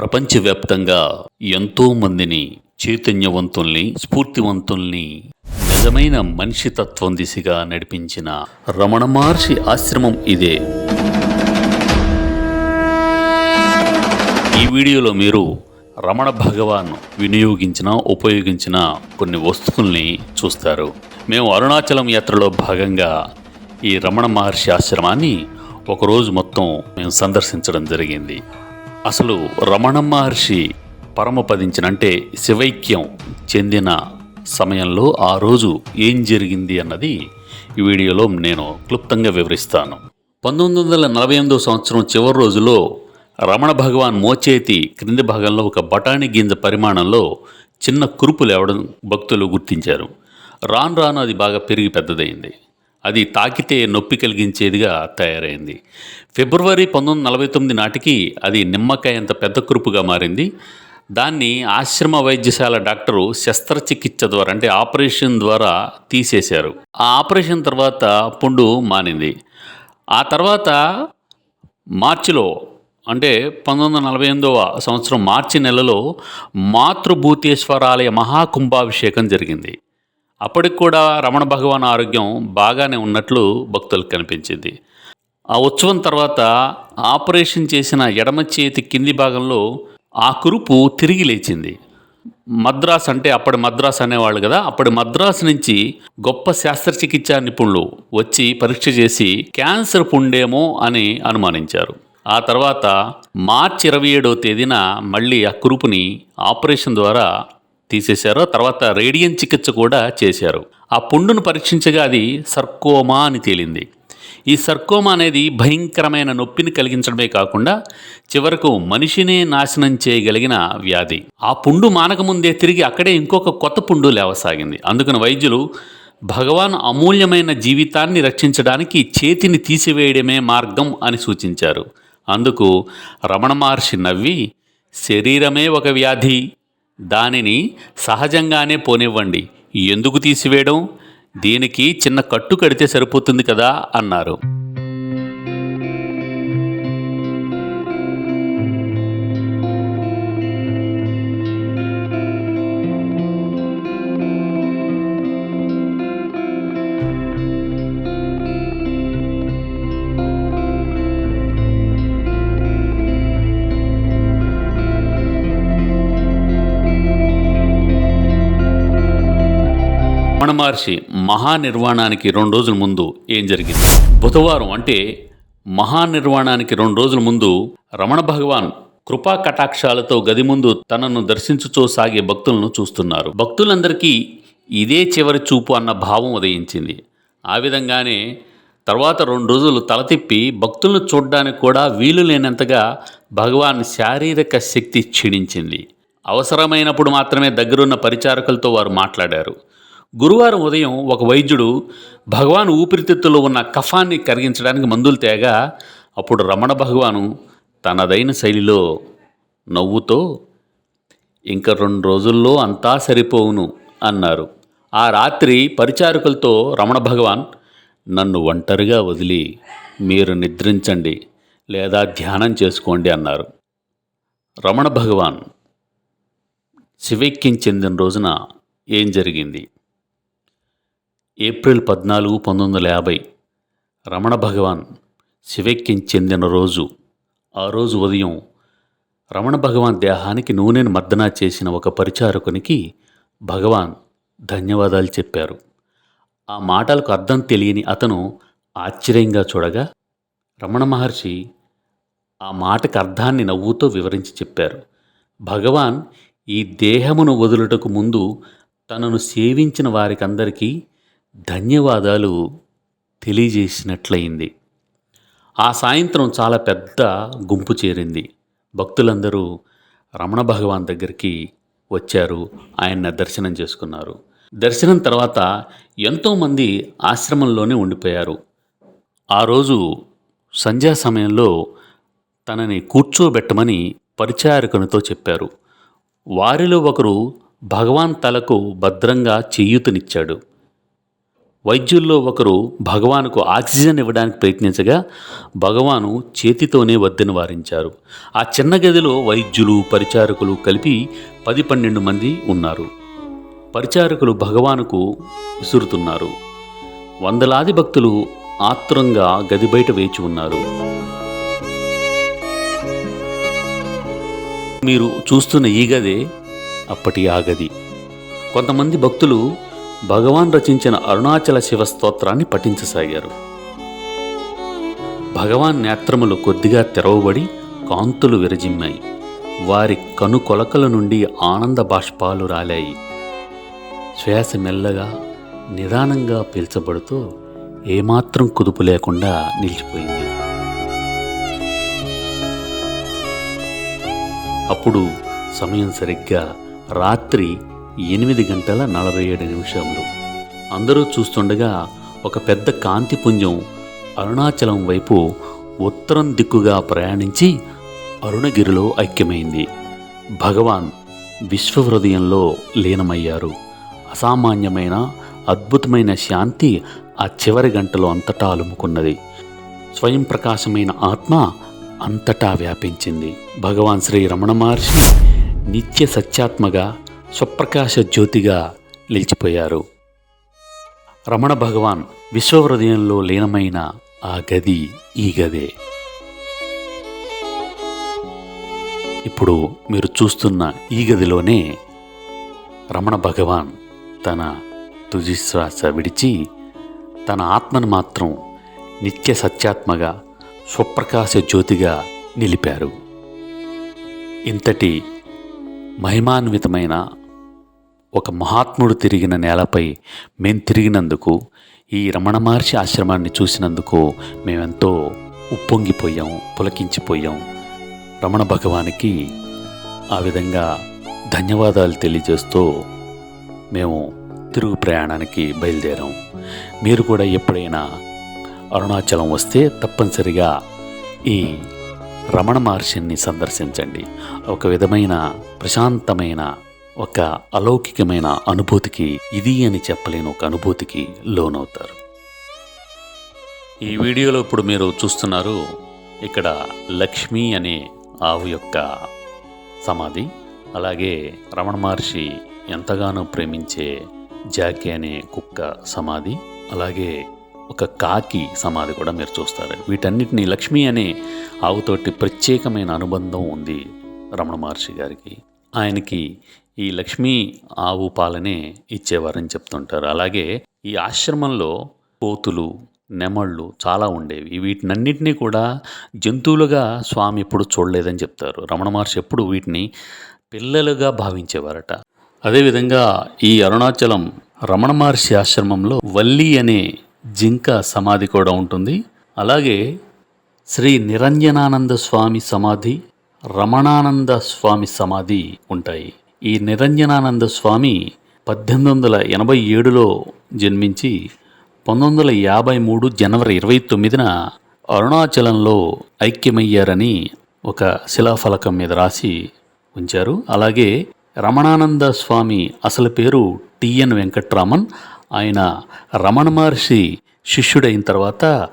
ప్రపంచవ్యాప్తంగా ఎంతో మందిని చైతన్యవంతుల్ని స్ఫూర్తివంతుల్ని నిజమైన మనిషి తత్వం దిశగా నడిపించిన రమణ మహర్షి ఆశ్రమం ఇదే. ఈ వీడియోలో మీరు రమణ భగవాన్ వినియోగించిన ఉపయోగించిన కొన్ని వస్తువుల్ని చూస్తారు. మేము అరుణాచలం యాత్రలో భాగంగా ఈ రమణ మహర్షి ఆశ్రమాన్ని ఒకరోజు మొత్తం మేము సందర్శించడం జరిగింది. అసలు రమణ మహర్షి పరమపదించినంటే శివైక్యం చెందిన సమయంలో ఆ రోజు ఏం జరిగింది అన్నది ఈ వీడియోలో నేను క్లుప్తంగా వివరిస్తాను. పంతొమ్మిది వందల నలభై ఎనిమిదో సంవత్సరం చివరి రోజులో రమణ భగవాన్ మోచేతి క్రింది భాగంలో ఒక బఠానీ గింజ పరిమాణంలో చిన్న కురుపు లేవడం భక్తులు గుర్తించారు. రాను రాను అది బాగా పెరిగి పెద్దదైంది. అది తాకితే నొప్పి కలిగించేదిగా తయారైంది. ఫిబ్రవరి పంతొమ్మిది నలభై తొమ్మిది నాటికి అది నిమ్మకాయ అంత పెద్ద కురుపుగా మారింది. దాన్ని ఆశ్రమ వైద్యశాల డాక్టరు శస్త్రచికిత్స ద్వారా అంటే ఆపరేషన్ ద్వారా తీసేశారు. ఆ ఆపరేషన్ తర్వాత పుండు మానింది. ఆ తర్వాత మార్చిలో అంటే పంతొమ్మిది వందల నలభై ఎనిమిదవ సంవత్సరం మార్చి నెలలో మాతృభూతేశ్వరాలయ మహాకుంభాభిషేకం జరిగింది. అప్పటికి కూడా రమణ భగవాన్ ఆరోగ్యం బాగానే ఉన్నట్లు భక్తులకు కనిపించింది. ఆ ఉత్సవం తర్వాత ఆపరేషన్ చేసిన ఎడమ చేతి కింది భాగంలో ఆ కురుపు తిరిగి లేచింది. మద్రాస్ అంటే అప్పటి మద్రాస్ అనేవాళ్ళు కదా అప్పటి మద్రాస్ నుంచి గొప్ప శాస్త్రచికిత్సా నిపుణులు వచ్చి పరీక్ష చేసి క్యాన్సర్ పుండేమో అని అనుమానించారు. ఆ తర్వాత మార్చి ఇరవై ఏడవ తేదీన మళ్ళీ ఆ కురుపుని ఆపరేషన్ ద్వారా తీసేశారు తర్వాత రేడియం చికిత్స కూడా చేశారు. ఆ పుండును పరీక్షించగా అది సర్కోమా అని తేలింది. ఈ సర్కోమా అనేది భయంకరమైన నొప్పిని కలిగించడమే కాకుండా చివరకు మనిషినే నాశనం చేయగలిగిన వ్యాధి. ఆ పుండు మానకముందే తిరిగి అక్కడే ఇంకొక కొత్త పుండు లేవసాగింది. అందుకని వైద్యులు భగవాన్ అమూల్యమైన జీవితాన్ని రక్షించడానికి చేతిని తీసివేయడమే మార్గం అని సూచించారు. అందుకు రమణ మహర్షి నవ్వి శరీరమే ఒక వ్యాధి దానిని సహజంగానే పోనివ్వండి. ఎందుకు తీసివేయడం? దీనికి చిన్న కట్టు కడితే సరిపోతుంది కదా అన్నారు. రమణ మహర్షి మహానిర్వాణానికి రెండు రోజుల ముందు ఏం జరిగింది? బుధవారం అంటే మహానిర్వాణానికి రెండు రోజుల ముందు రమణ భగవాన్ కృపా కటాక్షాలతో గది ముందు తనను దర్శించుచో సాగే భక్తులను చూస్తున్నారు. భక్తులందరికీ ఇదే చివరి చూపు అన్న భావం ఉదయించింది. ఆ విధంగానే తర్వాత రెండు రోజులు తల తిప్పి భక్తులను చూడడానికి కూడా వీలు లేనంతగా భగవాన్ శారీరక శక్తి క్షీణించింది. అవసరమైనప్పుడు మాత్రమే దగ్గరున్న పరిచారకులతో వారు మాట్లాడారు. గురువారం ఉదయం ఒక వైద్యుడు భగవాన్ ఊపిరితిత్తులో ఉన్న కఫాన్ని కరిగించడానికి మందులు తేగా అప్పుడు రమణ భగవాను తనదైన శైలిలో నవ్వుతో ఇంక రెండు రోజుల్లో అంతా సరిపోవును అన్నారు. ఆ రాత్రి పరిచారకులతో రమణ భగవాన్ నన్ను ఒంటరిగా వదిలి మీరు నిద్రించండి లేదా ధ్యానం చేసుకోండి అన్నారు. రమణ భగవాన్ శివైక్యం చెందిన రోజున ఏం జరిగింది? ఏప్రిల్ పద్నాలుగు పంతొమ్మిది వందల యాభై రమణ భగవాన్ శివైక్యం చెందిన రోజు. ఆ రోజు ఉదయం రమణ భగవాన్ దేహానికి నూనెను మర్దనా చేసిన ఒక పరిచారకునికి భగవాన్ ధన్యవాదాలు చెప్పారు. ఆ మాటలకు అర్థం తెలియని అతను ఆశ్చర్యంగా చూడగా రమణ మహర్షి ఆ మాటకు అర్థాన్ని నవ్వుతో వివరించి చెప్పారు. భగవాన్ ఈ దేహమును వదులుటకు ముందు తనను సేవించిన వారికందరికీ ధన్యవాదాలు తెలియజేసినట్లయింది. ఆ సాయంత్రం చాలా పెద్ద గుంపు చేరింది. భక్తులందరూ రమణ భగవాన్ దగ్గరికి వచ్చారు. ఆయన దర్శనం చేసుకున్నారు. దర్శనం తర్వాత ఎంతోమంది ఆశ్రమంలోనే ఉండిపోయారు. ఆ రోజు సంధ్యా సమయంలో తనని కూర్చోబెట్టమని పరిచారకునితో చెప్పారు. వారిలో ఒకరు భగవాన్ తలకు భద్రంగా చేయూతనిచ్చాడు. వైద్యుల్లో ఒకరు భగవానుకు ఆక్సిజన్ ఇవ్వడానికి ప్రయత్నించగా భగవాను చేతితోనే వద్దెను వారించారు. ఆ చిన్న గదిలో వైద్యులు పరిచారకులు కలిపి పది పన్నెండు మంది ఉన్నారు. పరిచారకులు భగవానుకు విసురుతున్నారు. వందలాది భక్తులు ఆత్రంగా గది బయట వేచి ఉన్నారు. మీరు చూస్తున్న ఈ గదే అప్పటి ఆ గది. కొంతమంది భక్తులు భగవాన్ రచించిన అరుణాచల శివ స్తోత్రాన్ని పఠించసాగారు. భగవాన్ నేత్రములు కొద్దిగా తెరవబడి కాంతులు విరజిమ్మాయి. వారి కనుకొలకల నుండి ఆనంద బాష్పాలు రాలాయి. శ్వాస మెల్లగా నిదానంగా పీల్చబడుతూ ఏమాత్రం కుదుపు లేకుండా నిలిచిపోయింది. అప్పుడు సమయం సరిగ్గా రాత్రి ఎనిమిది గంటల నలభై ఏడు నిమిషములు. అందరూ చూస్తుండగా ఒక పెద్ద కాంతిపుంజం అరుణాచలం వైపు ఉత్తరం దిక్కుగా ప్రయాణించి అరుణగిరిలో ఐక్యమైంది. భగవాన్ విశ్వహృదయంలో లీనమయ్యారు. అసామాన్యమైన అద్భుతమైన శాంతి ఆ చివరి గంటలో అంతటా అలుముకున్నది. స్వయం ప్రకాశమైన ఆత్మ అంతటా వ్యాపించింది. భగవాన్ శ్రీ రమణ మహర్షి నిత్య సత్యాత్మగా స్వప్రకాశ జ్యోతిగా నిలిచిపోయారు. రమణ భగవాన్ విశ్వహృదయంలో లీనమైన ఆ గది ఈ గదే. ఇప్పుడు మీరు చూస్తున్న ఈ గదిలోనే రమణ భగవాన్ తన తుజిశ్వాస విడిచి తన ఆత్మను మాత్రం నిత్య సత్యాత్మగా స్వప్రకాశ జ్యోతిగా నిలిపారు. ఇంతటి మహిమాన్వితమైన ఒక మహాత్ముడు తిరిగిన నేలపై మేము తిరిగినందుకు ఈ రమణ మహర్షి ఆశ్రమాన్ని చూసినందుకు మేమెంతో ఉప్పొంగిపోయాం పులకించిపోయాం. రమణ భగవానికి ఆ విధంగా ధన్యవాదాలు తెలియజేస్తూ మేము తిరుగు ప్రయాణానికి బయలుదేరాం. మీరు కూడా ఎప్పుడైనా అరుణాచలం వస్తే తప్పనిసరిగా ఈ రమణ మహర్షిని సందర్శించండి. ఒక విధమైన ప్రశాంతమైన ఒక అలౌకికమైన అనుభూతికి ఇది అని చెప్పలేని ఒక అనుభూతికి లోనవుతారు. ఈ వీడియోలో ఇప్పుడు మీరు చూస్తున్నారు ఇక్కడ లక్ష్మి అనే ఆవు యొక్క సమాధి అలాగే రమణ మహర్షి ఎంతగానో ప్రేమించే జాకి అనే కుక్క సమాధి అలాగే ఒక కాకి సమాధి కూడా మీరు చూస్తారు. వీటన్నిటిని లక్ష్మి అనే ఆవుతోటి ప్రత్యేకమైన అనుబంధం ఉంది రమణ మహర్షి గారికి. ఆయనకి ఈ లక్ష్మీ ఆవు పాలనే ఇచ్చేవారని చెప్తుంటారు. అలాగే ఈ ఆశ్రమంలో కోతులు నెమళ్ళు చాలా ఉండేవి. వీటినన్నింటినీ కూడా జంతువులుగా స్వామి ఎప్పుడు చూడలేదని చెప్తారు. రమణ మహర్షి ఎప్పుడు వీటిని పిల్లలుగా భావించేవారట. అదేవిధంగా ఈ అరుణాచలం రమణ మహర్షి ఆశ్రమంలో వల్లి అనే జింక సమాధి కూడా ఉంటుంది. అలాగే శ్రీ నిరంజనానంద స్వామి సమాధి రమణానంద స్వామి సమాధి ఉంటాయి. ఈ నిరంజనానంద స్వామి పద్దెనిమిది వందల ఎనభై ఏడులో జన్మించి పంతొమ్మిది వందల యాభై మూడు జనవరి ఇరవై తొమ్మిదిన అరుణాచలంలో ఐక్యమయ్యారని ఒక శిలాఫలకం మీద రాసి ఉంచారు. అలాగే రమణానంద స్వామి అసలు పేరు టిఎన్ వెంకట్రామన్. ఆయన రమణ మహర్షి శిష్యుడైన తర్వాత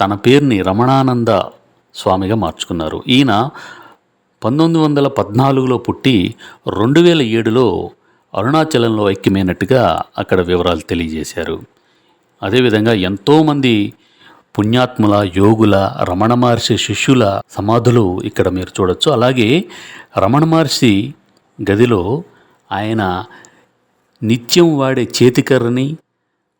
తన పేరుని రమణానంద స్వామిగా మార్చుకున్నారు. ఈయన పంతొమ్మిది వందల పద్నాలుగులో పుట్టి రెండు వేల ఏడులో అరుణాచలంలో ఐక్యమైనట్టుగా అక్కడ వివరాలు తెలియజేశారు. అదేవిధంగా ఎంతోమంది పుణ్యాత్ముల యోగుల రమణ మహర్షి శిష్యుల సమాధులు ఇక్కడ మీరు చూడొచ్చు. అలాగే రమణ మహర్షి గదిలో ఆయన నిత్యం వాడే చేతికర్రని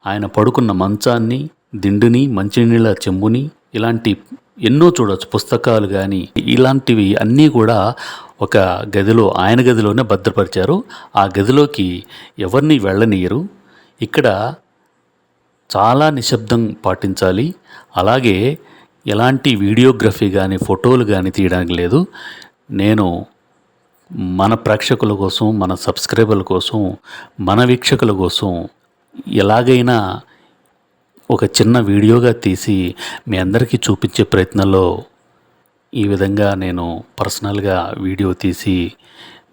ఆయన పడుకున్న మంచాన్ని దిండుని మంచినీళ్ళ చెంబుని ఇలాంటి ఎన్నో చూడొచ్చు పుస్తకాలు కానీ ఇలాంటివి అన్నీ కూడా ఒక గదిలో ఆయన గదిలోనే భద్రపరిచారు. ఆ గదిలోకి ఎవరిని వెళ్ళనీయరు. ఇక్కడ చాలా నిశ్శబ్దం పాటించాలి. అలాగే ఎలాంటి వీడియోగ్రఫీ కానీ ఫోటోలు కానీ తీయడానికి లేదు. నేను మన ప్రేక్షకుల కోసం మన సబ్స్క్రైబర్ల కోసం మన వీక్షకుల కోసం ఎలాగైనా ఒక చిన్న వీడియోగా తీసి మీ అందరికీ చూపించే ప్రయత్నంలో ఈ విధంగా నేను పర్సనల్గా వీడియో తీసి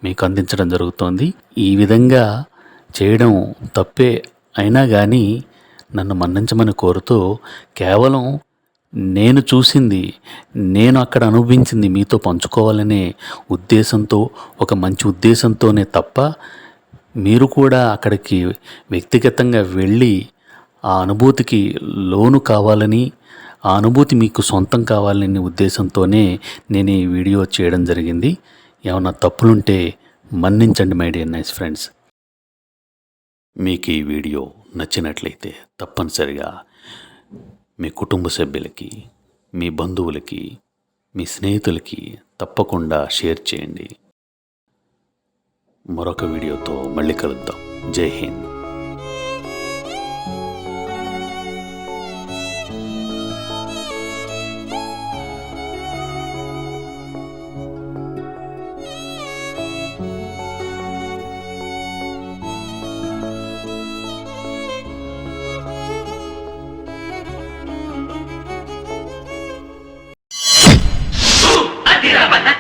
మీకు అందించడం జరుగుతోంది. ఈ విధంగా చేయడం తప్పే అయినా కానీ నన్ను మన్నించమని కోరుతూ కేవలం నేను చూసింది నేను అక్కడ అనుభవించింది మీతో పంచుకోవాలనే ఉద్దేశంతో ఒక మంచి ఉద్దేశంతోనే తప్ప మీరు కూడా అక్కడికి వ్యక్తిగతంగా వెళ్ళి ఆ అనుభూతికి లోను కావాలని ఆ అనుభూతి మీకు సొంతం కావాలనే ఉద్దేశంతోనే నేను ఈ వీడియో చేయడం జరిగింది. ఏమైనా తప్పులుంటే మన్నించండి మై డియర్ నైస్ ఫ్రెండ్స్. మీకు ఈ వీడియో నచ్చినట్లయితే తప్పనిసరిగా మీ కుటుంబ సభ్యులకి మీ బంధువులకి మీ స్నేహితులకి తప్పకుండా షేర్ చేయండి. మరొక వీడియోతో మళ్ళీ కలుద్దాం. జై హింద్. partida.